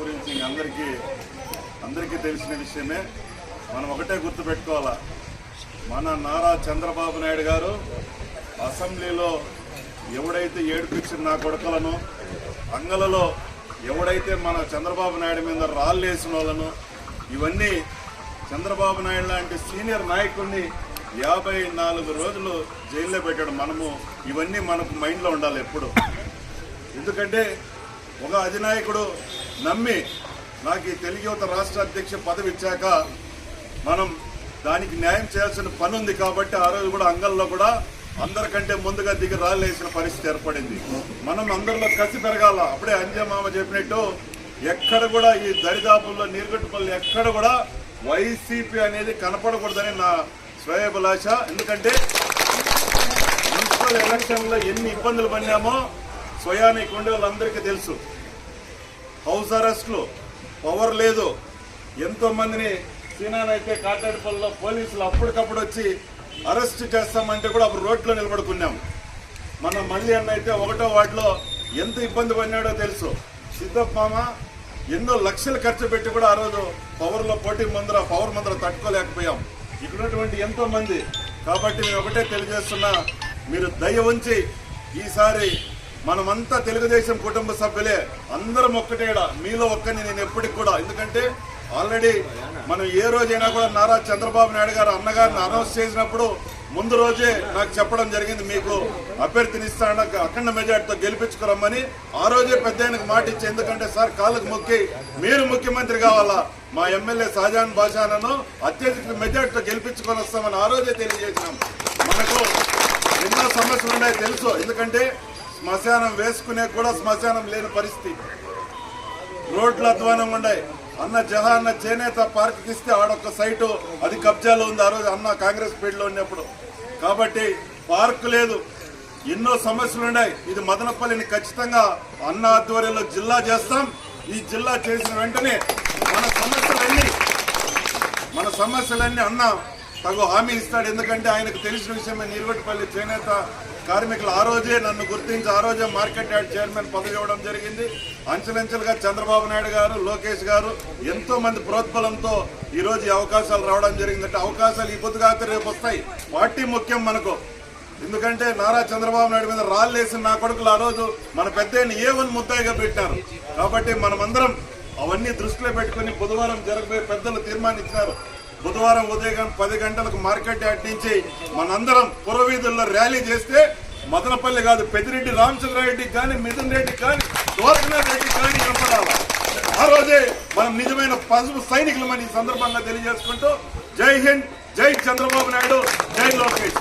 గురించి అందరికీ అందరికీ తెలిసిన విషయమే. మనం ఒకటే గుర్తుపెట్టుకోవాలా. మన నారా చంద్రబాబు నాయుడు గారు అసెంబ్లీలో ఎవడైతే ఏడిపించిన నా కొడుకులను అంగలలో ఎవడైతే మన చంద్రబాబు నాయుడు మీద రాళ్ళు వేసిన వాళ్ళను ఇవన్నీ చంద్రబాబు నాయుడు లాంటి సీనియర్ నాయకుడిని యాభై నాలుగు రోజులు జైల్లో పెట్టాడు మనము. ఇవన్నీ మనకు మైండ్లో ఉండాలి ఎప్పుడు. ఎందుకంటే ఒక అధినాయకుడు నమ్మి నాకు ఈ తెలుగు యువత రాష్ట్ర అధ్యక్ష పదవి ఇచ్చాక మనం దానికి న్యాయం చేయాల్సిన పని ఉంది కాబట్టి ఆ రోజు కూడా అంగల్లో కూడా అందరికంటే ముందుగా దిగి రాళ్ళేసిన పరిస్థితి ఏర్పడింది. మనం అందరిలో కసి పెరగాల. అప్పుడే అంజమామ చెప్పినట్టు ఎక్కడ కూడా ఈ దరిదాపుల్లో నీరుగట్టుపల్లి ఎక్కడ కూడా వైసీపీ అనేది కనపడకూడదని నా స్వయాభిలాష. ఎందుకంటే మున్సిపల్ ఎలక్షన్లో ఎన్ని ఇబ్బందులు పడినామో స్వయానికి ఉండే వాళ్ళందరికీ తెలుసు. హౌస్ అరెస్ట్లు పవర్ లేదు. ఎంతోమందిని సీనానైతే కాటాడిపల్లిలో పోలీసులు అప్పటికప్పుడు వచ్చి అరెస్ట్ చేస్తామంటే కూడా అప్పుడు రోడ్లో నిలబడుకున్నాం. మన మళ్ళీ అన్న అయితే ఒకటో వార్డులో ఎంత ఇబ్బంది పడినాడో తెలుసు. సిద్ధప్పమ్మ ఎన్నో లక్షలు ఖర్చు పెట్టి కూడా ఆ రోజు పవర్లో పోటీ ముందర పవర్ ముందర తట్టుకోలేకపోయాం. ఇక్కడున్నటువంటి ఎంతో మంది. కాబట్టి మేము ఒకటే తెలియజేస్తున్నా మీరు దయ ఉంచి ఈసారి మనమంతా తెలుగుదేశం కుటుంబ సభ్యులే. అందరం ఒక్కటేడా మీలో ఒక్కని నేను ఎప్పటికి కూడా. ఎందుకంటే ఆల్రెడీ మనం ఏ రోజైనా కూడా నారా చంద్రబాబు నాయుడు గారు అన్నగారిని అనౌన్స్ చేసినప్పుడు ముందు రోజే నాకు చెప్పడం జరిగింది. మీకు అభ్యర్థిని ఇస్తాను అఖండ మెజార్టీతో గెలిపించుకురమ్మని ఆ రోజే పెద్ద ఆయనకు మాట ఇచ్చి ఎందుకంటే సార్ కాళ్ళకు మొక్కి మీరు ముఖ్యమంత్రి కావాలా? మా ఎమ్మెల్యే షాజాన్ బాషానను అత్యధిక మెజార్టీతో గెలిపించుకొని వస్తామని ఆ రోజే తెలియజేసినాం. మనకు ఎన్నో సమస్యలు ఉన్నాయి తెలుసు. ఎందుకంటే శ్మశానం వేసుకునే కూడా శ్మశానం లేని పరిస్థితి. రోడ్ల అధ్వానం ఉండే. అన్న జహా అన్న చేనేత పార్క్ ఇస్తే ఆడొక్క సైటు అది కబ్జాలో ఉంది. ఆ రోజు అన్న కాంగ్రెస్ పీరియడ్లో ఉన్నప్పుడు. కాబట్టి పార్క్ లేదు. ఎన్నో సమస్యలు ఉన్నాయి. ఇది మదనపల్లిని ఖచ్చితంగా అన్న ఆధ్వర్యంలో జిల్లా చేస్తాం. ఈ జిల్లా చేసిన వెంటనే మన సమస్యలన్నీ మన సమస్యలన్నీ అన్న తగు హామీ ఇస్తాడు. ఎందుకంటే ఆయనకు తెలిసిన విషయమే నీరుగట్టుపల్లి చేనేత కార్మికులు ఆ రోజే నన్ను గుర్తించి ఆ రోజే మార్కెట్ యార్డ్ చైర్మన్ పదవి ఇవ్వడం జరిగింది. అంచెలంచెలుగా చంద్రబాబు నాయుడు గారు లోకేష్ గారు ఎంతో మంది ప్రోత్బలంతో ఈ రోజు ఈ అవకాశాలు రావడం జరిగిందంటే అవకాశాలు ఈ పొద్దుగా రేపు వస్తాయి. పార్టీ ముఖ్యం మనకు. ఎందుకంటే నారా చంద్రబాబు నాయుడు మీద రాళ్ళేసిన నా కొడుకులు ఆ రోజు మన పెద్ద ఏ వన్ ముద్దాయిగా పెట్టారు. కాబట్టి మనమందరం అవన్నీ దృష్టిలో పెట్టుకుని బుధవారం జరగబోయే పెద్దలు తీర్మానించినారు. బుధవారం ఉదయం పది గంటలకు మార్కెట్ యార్డ్ నుంచి మనందరం పురవీధుల్లో ర్యాలీ చేస్తే మదనపల్లి కాదు పెద్దిరెడ్డి రామచంద్రారెడ్డికి కానీ మిథున్ రెడ్డి కానీ గోవర్ధన్ రెడ్డి కానీ కనపడాలి. ఆ రోజే మనం నిజమైన పసుపు సైనికులమని ఈ సందర్భంగా తెలియజేసుకుంటూ జై హింద్ జై చంద్రబాబు నాయుడు జై లోకేష్.